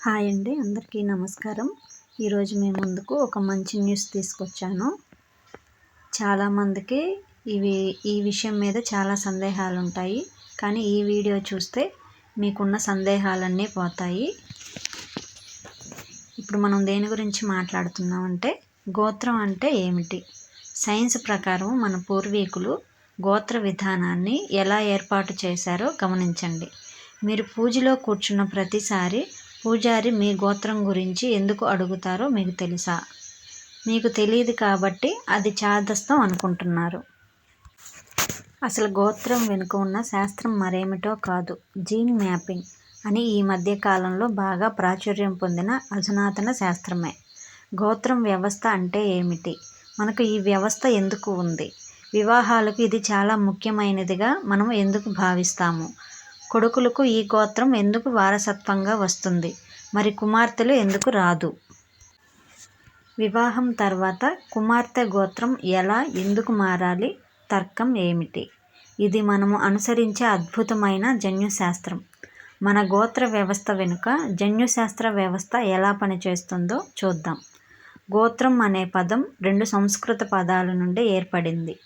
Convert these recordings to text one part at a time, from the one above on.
Hi అండి అందరికీ నమస్కారం. ఈరోజు మీ ముందుకు ఒక మంచి న్యూస్ తీసుకొచ్చాను. చాలామందికి ఇవి ఈ విషయం మీద చాలా సందేహాలు ఉంటాయి కానీ ఈ వీడియో చూస్తే మీకున్న సందేహాలన్నీ పోతాయి. ఇప్పుడు మనం దేని గురించి మాట్లాడుతున్నామంటే గోత్రం అంటే ఏమిటి? సైన్స్ ప్రకారం మన పూర్వీకులు గోత్ర విధానాన్ని ఎలా ఏర్పాటు చేశారో గమనించండి. మీరు పూజలో కూర్చున్న ప్రతిసారి పూజారి మీ గోత్రం గురించి ఎందుకు అడుగుతారో మీకు తెలుసా? మీకు తెలియదు కాబట్టి అది చాదస్తం అనుకుంటున్నారు. అసలు గోత్రం వెనుక ఉన్న శాస్త్రం మరేమిటో కాదు. జీన్ మ్యాపింగ్ అని ఈ మధ్య కాలంలో బాగా ప్రాచుర్యం పొందిన అధునాతన శాస్త్రమే. గోత్రం వ్యవస్థ అంటే ఏమిటి? మనకు ఈ వ్యవస్థ ఎందుకు ఉంది? వివాహాలకు ఇది చాలా ముఖ్యమైనదిగా మనం ఎందుకు భావిస్తాము? కొడుకులకు ఈ గోత్రం ఎందుకు వారసత్వంగా వస్తుంది? మరి కుమార్తెలు ఎందుకు రాదు? వివాహం తర్వాత కుమార్తె గోత్రం ఎలా ఎందుకు మారాలి? తర్కం ఏమిటి? ఇది మనము అనుసరించే అద్భుతమైన జన్యుశాస్త్రం. మన గోత్ర వ్యవస్థ వెనుక జన్యుశాస్త్ర వ్యవస్థ ఎలా పనిచేస్తుందో చూద్దాం. గోత్రం అనే పదం రెండు సంస్కృత పదాల నుండి ఏర్పడింది.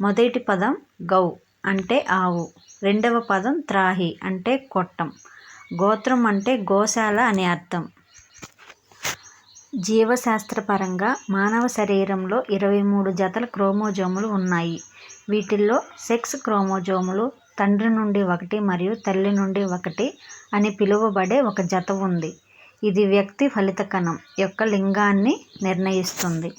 మొదటి పదం గౌ. అంటే ఆవు. రెండవ పదం త్రాహి అంటే కొట్టం. గోత్రం అంటే గోశాల అని అర్థం. జీవశాస్త్రపరంగా మానవ శరీరంలో ఇరవై మూడు జతల క్రోమోజోములు ఉన్నాయి. వీటిల్లో సెక్స్ క్రోమోజోములు తండ్రి నుండి ఒకటి మరియు తల్లి నుండి ఒకటి అని పిలువబడే ఒక జత ఉంది. ఇది వ్యక్తి ఫలిత కణం యొక్క లింగాన్ని నిర్ణయిస్తుంది.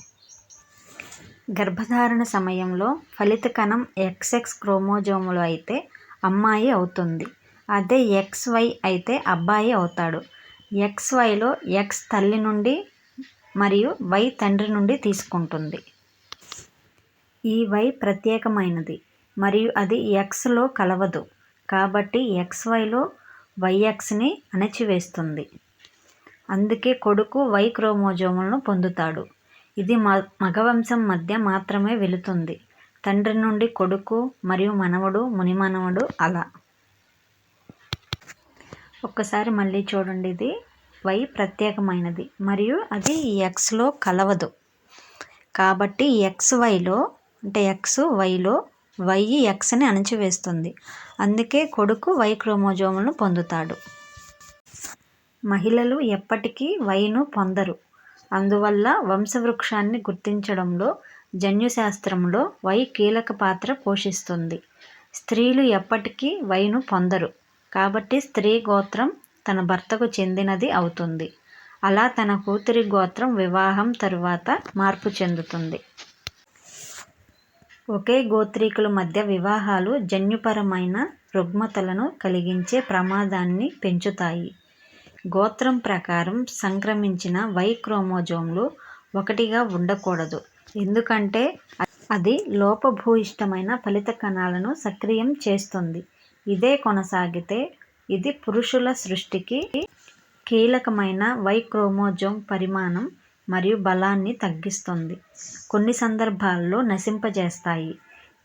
గర్భధారణ సమయంలో ఫలిత కణం ఎక్స్ఎక్స్ క్రోమోజోములు అయితే అమ్మాయి అవుతుంది. అదే ఎక్స్ వై అయితే అబ్బాయి అవుతాడు. ఎక్స్ వైలో ఎక్స్ తల్లి నుండి మరియు వై తండ్రి నుండి తీసుకుంటుంది. ఈ వై ప్రత్యేకమైనది మరియు అది ఎక్స్లో కలవదు. కాబట్టి ఎక్స్ వైలో వైఎక్స్ని అణచివేస్తుంది. అందుకే కొడుకు వై క్రోమోజోములను పొందుతాడు. ఇది మ మగవంశం మధ్య మాత్రమే వెళుతుంది. తండ్రి నుండి కొడుకు మరియు మనవడు మునిమనవడు అలా. ఒక్కసారి మళ్ళీ చూడండి ఇది. వై ప్రత్యేకమైనది. మరియు అది ఎక్స్లో కలవదు. కాబట్టి ఎక్స్ వైలో అంటే ఎక్స్ వైలో వై ఎక్స్ని అణచివేస్తుంది. అందుకే కొడుకు వై క్రోమోజోములను పొందుతాడు. మహిళలు ఎప్పటికీ వైను పొందరు. అందువల్ల వంశవృక్షాన్ని గుర్తించడంలో జన్యుశాస్త్రంలో వై కీలక పాత్ర పోషిస్తుంది. స్త్రీలు ఎప్పటికీ వైను పొందరు. కాబట్టి స్త్రీ గోత్రం తన భర్తకు చెందినది అవుతుంది. అలా తన కూతురి గోత్రం వివాహం తరువాత మార్పు చెందుతుంది. ఒకే గోత్రీకుల మధ్య వివాహాలు జన్యుపరమైన రుగ్మతలను కలిగించే ప్రమాదాన్ని పెంచుతాయి. గోత్రం ప్రకారం సంక్రమించిన వై క్రోమోజోమ్లు ఒకటిగా ఉండకూడదు. ఎందుకంటే అది లోపభూయిష్టమైన ఫలిత కణాలను సక్రియం చేస్తుంది. ఇదే కొనసాగితే ఇది పురుషుల సృష్టికి కీలకమైన వై క్రోమోజోమ్ పరిమాణం మరియు బలాన్ని తగ్గిస్తుంది. కొన్ని సందర్భాల్లో నశింపజేస్తాయి.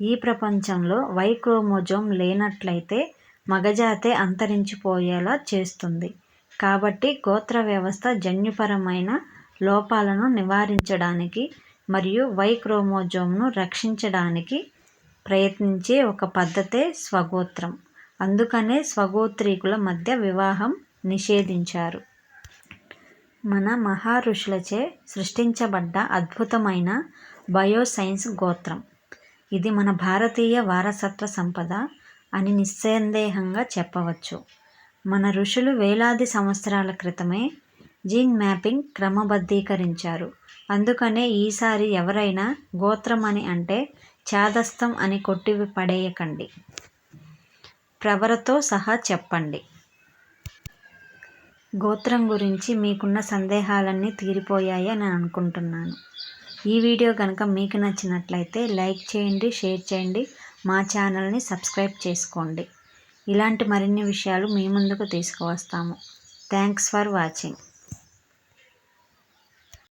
ఈ ప్రపంచంలో వై క్రోమోజోమ్ లేనట్లయితే మగజాతే అంతరించిపోయేలా చేస్తుంది. కాబట్టి గోత్ర వ్యవస్థ జన్యుపరమైన లోపాలను నివారించడానికి మరియు వై క్రోమోజోమ్ను రక్షించడానికి ప్రయత్నించే ఒక పద్ధతే స్వగోత్రం. అందుకనే స్వగోత్రీకుల మధ్య వివాహం నిషేధించారు. మన మహారుషులచే సృష్టించబడ్డ అద్భుతమైన బయోసైన్స్ గోత్రం. ఇది మన భారతీయ వారసత్వ సంపద అని నిస్సందేహంగా చెప్పవచ్చు. మన ఋషులు వేలాది సంవత్సరాల క్రితమే జీన్ మ్యాపింగ్ క్రమబద్ధీకరించారు. అందుకనే ఈసారి ఎవరైనా గోత్రం అని అంటే చాదస్తం అని కొట్టి పడేయకండి. ప్రవరతో సహా చెప్పండి. గోత్రం గురించి మీకున్న సందేహాలన్నీ తీరిపోయాయి అని అనుకుంటున్నాను. ఈ వీడియో కనుక మీకు నచ్చినట్లయితే లైక్ చేయండి షేర్ చేయండి మా ఛానల్ని సబ్స్క్రైబ్ చేసుకోండి. ఇలాంటి మరిన్ని విషయాలు మీ ముందుకు తీసుకువస్తాము. Thanks for watching.